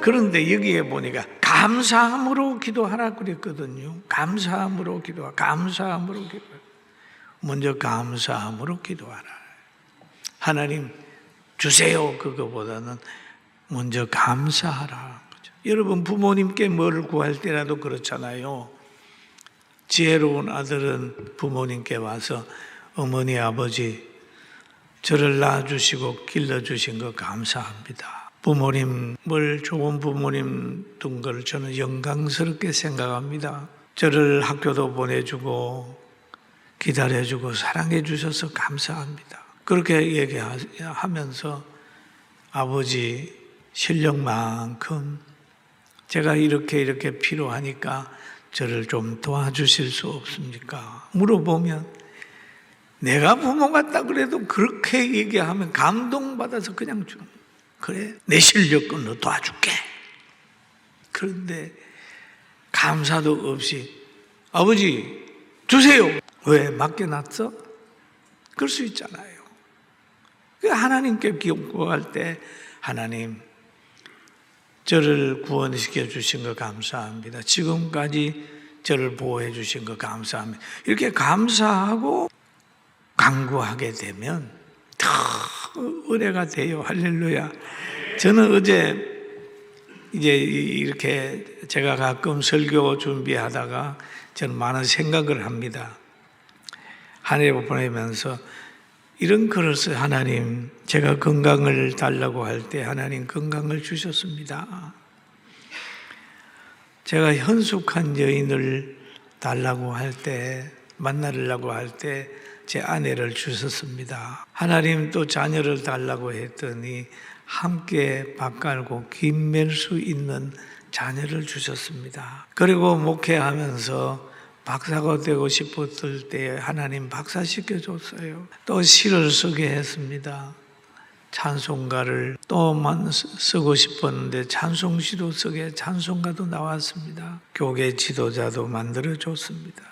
그런데 여기에 보니까 감사함으로 기도하라 그랬거든요. 감사함으로 기도하, 감사함으로 기도. 먼저 감사함으로 기도하라. 하나님 주세요 그거보다는 먼저 감사하라. 그죠? 여러분 부모님께 뭘 구할 때라도 그렇잖아요. 지혜로운 아들은 부모님께 와서 어머니 아버지 저를 낳아주시고 길러주신 거 감사합니다. 부모님을 좋은 부모님 둔 걸 저는 영광스럽게 생각합니다. 저를 학교도 보내주고 기다려주고 사랑해 주셔서 감사합니다. 그렇게 얘기하면서 아버지 실력만큼 제가 이렇게 이렇게 필요하니까 저를 좀 도와주실 수 없습니까? 물어보면 내가 부모 같다 그래도 그렇게 얘기하면 감동받아서 그냥 거예요. 그래 내 실력은 너 도와줄게. 그런데 감사도 없이 아버지 주세요. 왜 맡겨놨어? 그럴 수 있잖아요. 그 하나님께 기도할 때 하나님 저를 구원시켜 주신 거 감사합니다. 지금까지 저를 보호해 주신 거 감사합니다. 이렇게 감사하고 강구하게 되면 더 은혜가 돼요. 할렐루야. 저는 어제 이제 이렇게 제가 가끔 설교 준비하다가 저는 많은 생각을 합니다. 한해 보내면서 이런 글을 써 하나님 제가 건강을 달라고 할 때 하나님 건강을 주셨습니다. 제가 현숙한 여인을 달라고 할 때 만나려고 할 때 제 아내를 주셨습니다. 하나님 또 자녀를 달라고 했더니 함께 밥 갈고 김맬 수 있는 자녀를 주셨습니다. 그리고 목회하면서 박사가 되고 싶었을 때 하나님 박사 시켜 줬어요. 또 시를 쓰게 했습니다. 찬송가를 또만 쓰고 싶었는데 찬송시도 쓰게 찬송가도 나왔습니다. 교계 지도자도 만들어 줬습니다.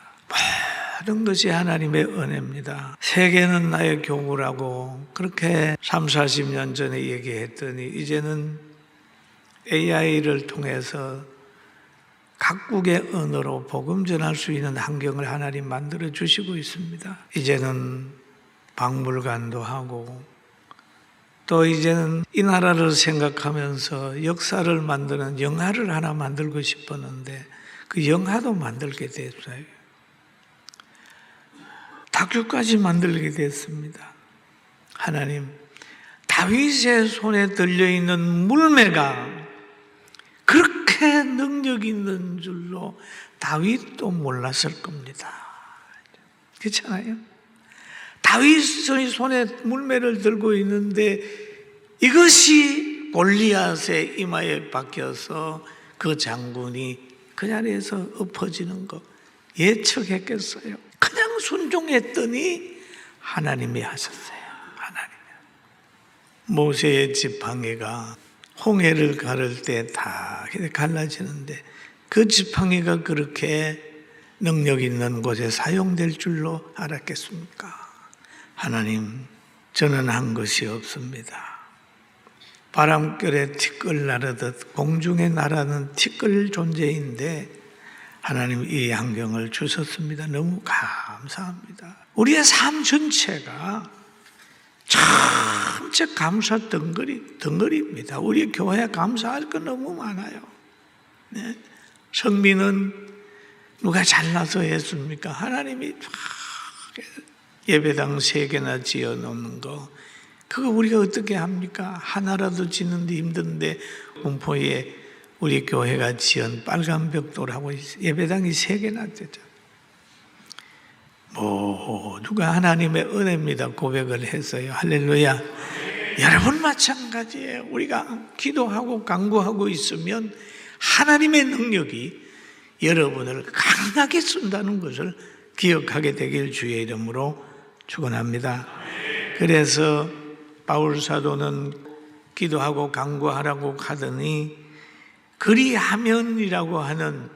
모든 것이 하나님의 은혜입니다. 세계는 나의 교구라고 그렇게 3, 40년 전에 얘기했더니 이제는 AI를 통해서 각국의 언어로 복음 전할 수 있는 환경을 하나님 만들어 주시고 있습니다. 이제는 박물관도 하고 또 이제는 이 나라를 생각하면서 역사를 만드는 영화를 하나 만들고 싶었는데 그 영화도 만들게 됐어요. 다큐까지 만들게 됐습니다. 하나님, 다윗의 손에 들려있는 물매가 그렇게 능력 있는 줄로 다윗도 몰랐을 겁니다. 그렇잖아요? 다윗의 손에 물매를 들고 있는데 이것이 골리앗의 이마에 박혀서 그 장군이 그 자리에서 엎어지는 거 예측했겠어요? 순종했더니 하나님이 하셨어요. 하나님. 모세의 지팡이가 홍해를 가를 때 다 갈라지는데 그 지팡이가 그렇게 능력 있는 곳에 사용될 줄로 알았겠습니까? 하나님, 저는 한 것이 없습니다. 바람결에 티끌 나르듯 공중에 나라는 티끌 존재인데 하나님 이 환경을 주셨습니다. 너무 감사합니다. 우리의 삶 전체가 전체 감사 덩거리, 덩거리입니다. 우리 교회 감사할 거 너무 많아요. 네? 성민은 누가 잘나서 했습니까? 하나님이 예배당 세 개나 지어 놓는 거, 그거 우리가 어떻게 합니까? 하나라도 짓는데 힘든데, 공포에 우리 교회가 지은 빨간 벽돌하고 예배당이 세 개나 되죠. 뭐 누가 하나님의 은혜입니다 고백을 했어요. 할렐루야. 여러분 마찬가지예요. 우리가 기도하고 강구하고 있으면 하나님의 능력이 여러분을 강하게 쓴다는 것을 기억하게 되길 주의 이름으로 축원합니다. 그래서 바울 사도는 기도하고 강구하라고 하더니 그리하면이라고 하는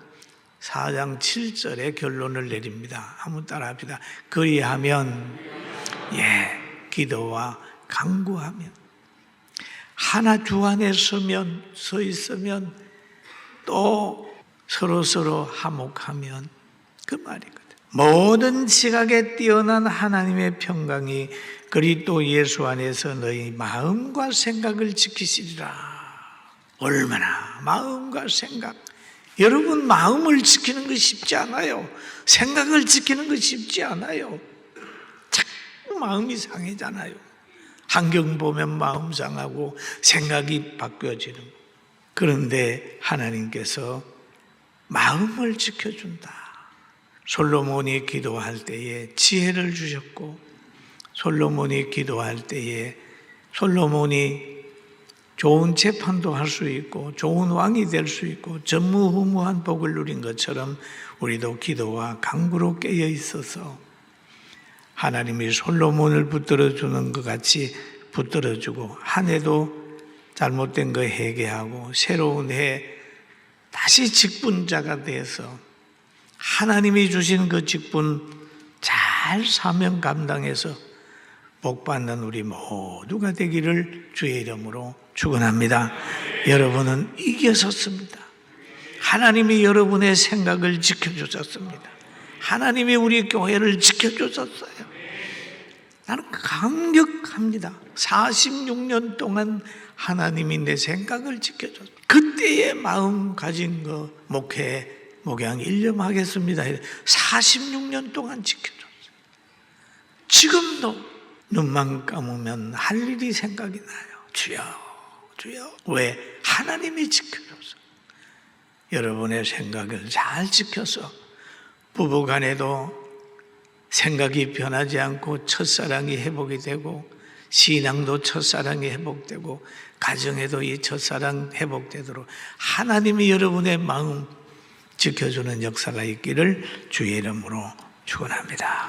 4장 7절의 결론을 내립니다. 한번 따라 합시다. 그리하면, 예, 기도와 강구하면. 하나 주 안에 서면 서 있으면 또 서로 서로 화목하면 그 말이거든. 모든 지각에 뛰어난 하나님의 평강이 그리스도 예수 안에서 너희 마음과 생각을 지키시리라. 얼마나 마음과 생각. 여러분 마음을 지키는 거 쉽지 않아요. 생각을 지키는 거 쉽지 않아요. 자꾸 마음이 상해잖아요. 환경 보면 마음 상하고 생각이 바뀌어지는. 거. 그런데 하나님께서 마음을 지켜준다. 솔로몬이 기도할 때에 지혜를 주셨고 솔로몬이 기도할 때에 솔로몬이 좋은 재판도 할 수 있고 좋은 왕이 될 수 있고 전무후무한 복을 누린 것처럼 우리도 기도와 강구로 깨어 있어서 하나님이 솔로몬을 붙들어 주는 것 같이 붙들어 주고 한 해도 잘못된 거 회개하고 새로운 해 다시 직분자가 돼서 하나님이 주신 그 직분 잘 사명 감당해서 복 받는 우리 모두가 되기를 주의 이름으로 축원합니다. 여러분은 이겨섰습니다. 하나님이 여러분의 생각을 지켜주셨습니다. 하나님이 우리 교회를 지켜주셨어요. 나는 감격합니다. 46년 동안 하나님이 내 생각을 지켜줬어요. 그때의 마음 가진 거 목회 목양 일념하겠습니다. 46년 동안 지켜줬어요. 지금도 눈만 감으면 할 일이 생각이 나요. 주여, 주여. 왜? 하나님이 지켜줘서. 여러분의 생각을 잘 지켜서 부부 간에도 생각이 변하지 않고 첫사랑이 회복이 되고 신앙도 첫사랑이 회복되고 가정에도 이 첫사랑 회복되도록 하나님이 여러분의 마음 지켜주는 역사가 있기를 주의 이름으로 축원합니다.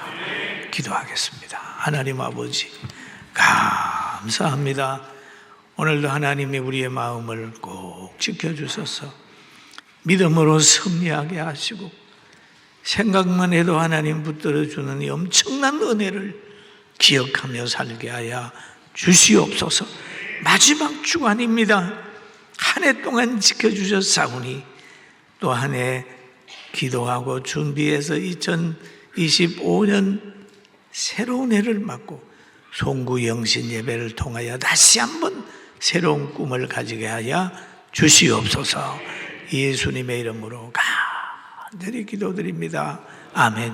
기도하겠습니다. 하나님 아버지 감사합니다. 오늘도 하나님이 우리의 마음을 꼭 지켜주셔서 믿음으로 승리하게 하시고 생각만 해도 하나님 붙들어 주는 이 엄청난 은혜를 기억하며 살게 하여 주시옵소서. 마지막 주간입니다. 한 해 동안 지켜주셨사오니 또 한 해 기도하고 준비해서 2025년 새로운 해를 맞고 송구 영신 예배를 통하여 다시 한번 새로운 꿈을 가지게 하여 주시옵소서. 예수님의 이름으로 간절히 기도드립니다. 아멘.